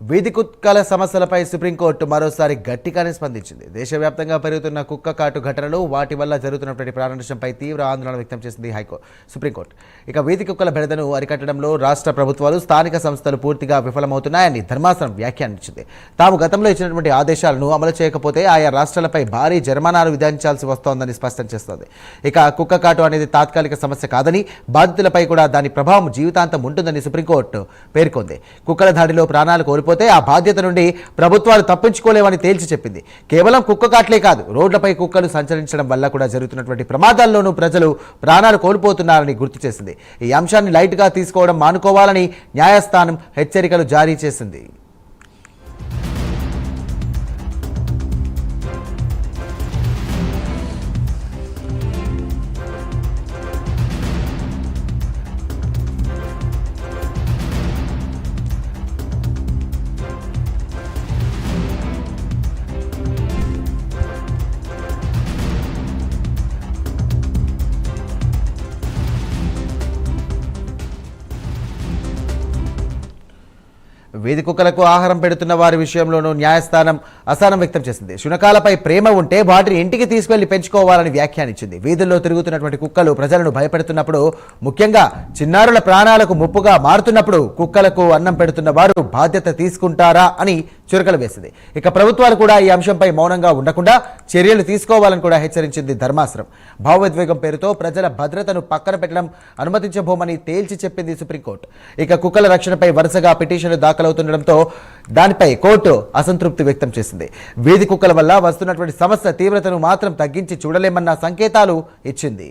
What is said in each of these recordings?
వీధి కుక్కల సమస్యలపై సుప్రీంకోర్టు మరోసారి గట్టిగానే స్పందించింది. దేశవ్యాప్తంగా పెరుగుతున్న కుక్క కాటు ఘటనలు వాటి వల్ల జరుగుతున్నటువంటి ప్రాణనష్టంపై తీవ్ర ఆందోళన వ్యక్తం చేసింది హైకోర్టు సుప్రీంకోర్టు. ఇక వీధి కుక్కల బెడదను అరికట్టడంలో రాష్ట్ర ప్రభుత్వాలు స్థానిక సంస్థలు పూర్తిగా విఫలమవుతున్నాయని ధర్మాసనం వ్యాఖ్యానించింది. తాము గతంలో ఇచ్చినటువంటి ఆదేశాలను అమలు చేయకపోతే ఆయా రాష్ట్రాలపై భారీ జరిమానాలు విధించాల్సి వస్తోందని స్పష్టం చేస్తోంది. ఇక కుక్క కాటు అనేది తాత్కాలిక సమస్య కాదని బాధితులపై కూడా దాని ప్రభావం జీవితాంతం ఉంటుందని సుప్రీంకోర్టు పేర్కొంది. కుక్కల దాడిలో ప్రాణాలు కోల్పోతే ఆ బాధ్యత నుండి ప్రభుత్వాలు తప్పించుకోలేవని తేల్చి చెప్పింది. కేవలం కుక్క కాట్లే కాదు రోడ్లపై కుక్కలు సంచరించడం వల్ల కూడా జరుగుతున్నటువంటి ప్రమాదాల్లోనూ ప్రజలు ప్రాణాలు కోల్పోతున్నారని గుర్తు చేసింది. ఈ అంశాన్ని లైట్గా తీసుకోవడం మానుకోవాలని న్యాయస్థానం హెచ్చరికలు జారీ చేసింది. వీధి కుక్కలకు ఆహారం పెడుతున్న వారి విషయంలోనూ న్యాయస్థానం అసహనం వ్యక్తం చేసింది. శునకాలపై ప్రేమ ఉంటే వాటిని ఇంటికి తీసుకెళ్ళి పెంచుకోవాలని వ్యాఖ్యానించింది. వీధుల్లో తిరుగుతున్నటువంటి కుక్కలు ప్రజలను భయపెడుతున్నప్పుడు ముఖ్యంగా చిన్నారుల ప్రాణాలకు ముప్పుగా మారుతున్నప్పుడు కుక్కలకు అన్నం పెడుతున్న వారు బాధ్యత తీసుకుంటారా అని చురకలు వేసింది. ఇక ప్రభుత్వాలు కూడా ఈ అంశంపై మౌనంగా ఉండకుండా చర్యలు తీసుకోవాలని కూడా హెచ్చరించింది ధర్మాసనం. భావోద్వేగం పేరుతో ప్రజల భద్రతను పక్కన పెట్టడం అనుమతించబోమని తేల్చి చెప్పింది సుప్రీంకోర్టు. ఇక కుక్కల రక్షణపై వరుసగా పిటిషన్లు దాఖలవుతుండటంతో దానిపై కోర్టు అసంతృప్తి వ్యక్తం చేసింది. వీధి కుక్కల వల్ల వస్తున్నటువంటి సమస్య తీవ్రతను మాత్రం తగ్గించి చూడలేమన్న సంకేతాలు ఇచ్చింది.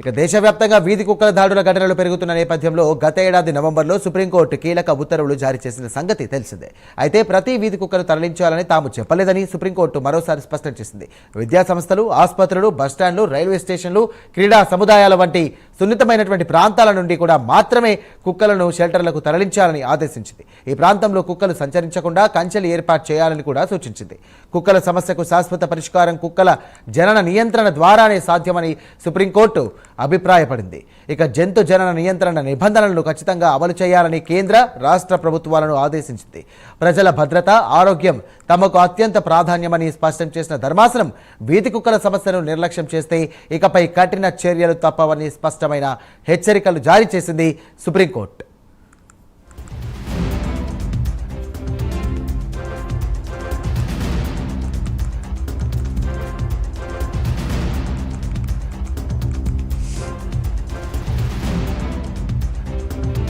ఇక దేశవ్యాప్తంగా వీధి కుక్కల దాడుల ఘటనలు పెరుగుతున్న నేపథ్యంలో గత ఏడాది నవంబర్లో సుప్రీంకోర్టు కీలక ఉత్తర్వులు జారీ చేసిన సంగతి తెలిసిందే. అయితే ప్రతి వీధి కుక్కను తరలించాలని తాము చెప్పలేదని సుప్రీంకోర్టు మరోసారి స్పష్టం చేసింది. విద్యా సంస్థలు ఆసుపత్రులు బస్టాండ్లు రైల్వే స్టేషన్లు క్రీడా సముదాయాల వంటి సున్నితమైనటువంటి ప్రాంతాల నుండి కూడా మాత్రమే కుక్కలను షెల్టర్లకు తరలించాలని ఆదేశించింది. ఈ ప్రాంతంలో కుక్కలు సంచరించకుండా కంచెలు ఏర్పాటు చేయాలని కూడా సూచించింది. కుక్కల సమస్యకు శాశ్వత పరిష్కారం కుక్కల జనన నియంత్రణ ద్వారానే సాధ్యమని సుప్రీంకోర్టు అభిప్రాయపడింది. ఇక జంతు జనన నియంత్రణ నిబంధనలను ఖచ్చితంగా అమలు చేయాలని కేంద్ర రాష్ట్ర ప్రభుత్వాలను ఆదేశించింది. ప్రజల భద్రత ఆరోగ్యం తమకు అత్యంత ప్రాధాన్యమని స్పష్టం చేసిన ధర్మాసనం వీధి కుక్కల సమస్యను నిర్లక్ష్యం చేస్తే ఇకపై కఠిన చర్యలు తప్పవని స్పష్టమైన హెచ్చరికలు జారీ చేసింది సుప్రీంకోర్టు.